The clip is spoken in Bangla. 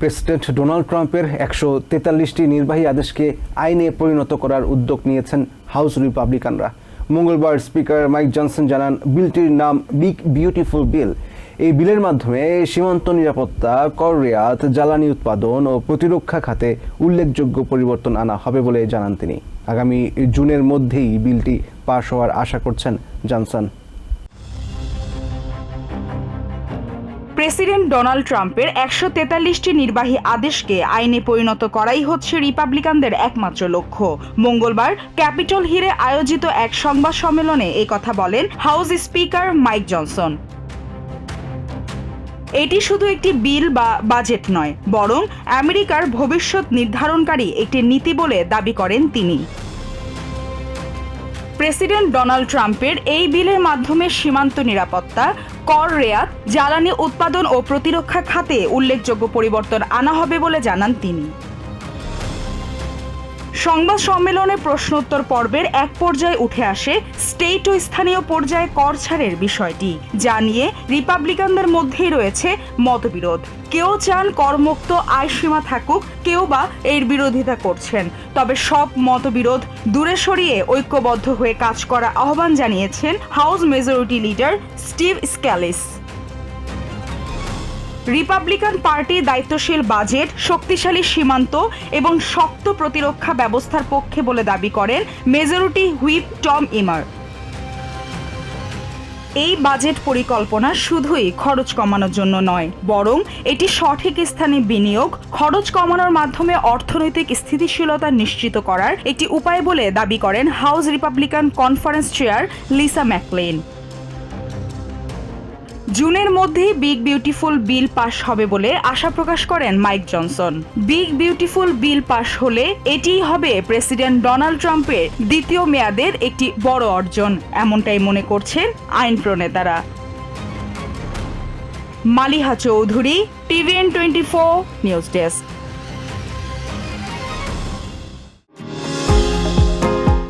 প্রেসিডেন্ট ডোনাল্ড ট্রাম্পের একশো তেতাল্লিশটি নির্বাহী আদেশকে আইনে পরিণত করার উদ্যোগ নিয়েছেন হাউস রিপাবলিকানরা। মঙ্গলবার স্পিকার মাইক জনসন জানান, বিলটির নাম বিগ বিউটিফুল বিল। এই বিলের মাধ্যমে সীমান্ত নিরাপত্তা, কর রেয়াত, জ্বালানি উৎপাদন ও প্রতিরক্ষা খাতে উল্লেখযোগ্য পরিবর্তন আনা হবে বলে জানান তিনি। আগামী জুনের মধ্যেই বিলটি পাশ হওয়ার আশা করছেন জনসন। প্রেসিডেন্ট ডোনাল্ড ট্রাম্পের একশো তেতাল্লিশটি নির্বাহী আদেশকে আইনে পরিণত করাই হচ্ছে রিপাবলিকানদের একমাত্র লক্ষ্য। মঙ্গলবার ক্যাপিটল হিরে আয়োজিত এক সংবাদ সম্মেলনে কথা বলেন হাউস স্পিকার মাইক জনসন। এটি শুধু একটি বিল বা বাজেট নয়, বরং আমেরিকার ভবিষ্যৎ নির্ধারণকারী একটি নীতি বলে দাবি করেন তিনি। প্রেসিডেন্ট ডোনাল্ড ট্রাম্পের এই বিলের মাধ্যমে সীমান্ত নিরাপত্তা, কর রেয়াত, জ্বালানি উৎপাদন ও প্রতিরক্ষা খাতে উল্লেখযোগ্য পরিবর্তন আনা হবে বলে জানান তিনি। সংবাদ সম্মেলনে প্রশ্নোত্তর পর্বের এক পর্যায়ে উঠে আসে স্টেট ও স্থানীয় পর্যায়ে কর ছাড়ের বিষয়টি, যা নিয়ে রিপাবলিকানদের মধ্যেই রয়েছে মতবিরোধ। কেউ চান করমুক্ত আয়সীমা থাকুক, কেউ বা এর বিরোধিতা করছেন। তবে সব মতবিরোধ দূরে সরিয়ে ঐক্যবদ্ধ হয়ে কাজ করা আহ্বান জানিয়েছেন house majority leader Steve Scalise Republican party দায়িত্বশীল বাজেট, শক্তিশালী সীমান্ত এবং শক্ত প্রতিরক্ষা ব্যবস্থার পক্ষে বলে দাবি করেন মেজরিটি হুইপ টম ইমার। এই বাজেট পরিকল্পনা শুধুই খরচ কমানোর জন্য নয়, বরং এটি সঠিক স্থানে বিনিয়োগ, খরচ কমানোর মাধ্যমে অর্থনৈতিক স্থিতিশীলতা নিশ্চিত করার একটি উপায় বলে দাবি করেন house Republican conference chair Lisa McClain জুনের মধ্যেই বিগ বিউটিফুল বিল পাশ হবে বলে আশা প্রকাশ করেন Mike Johnson. Big beautiful bill পাশ হলে এটিই হবে প্রেসিডেন্ট ডোনাল্ড ট্রাম্পের দ্বিতীয় মেয়াদের একটি বড় অর্জন, এমনটাই মনে করছেন আইন প্রণেতারা। Maliha Chowdhury TVN twenty four news desk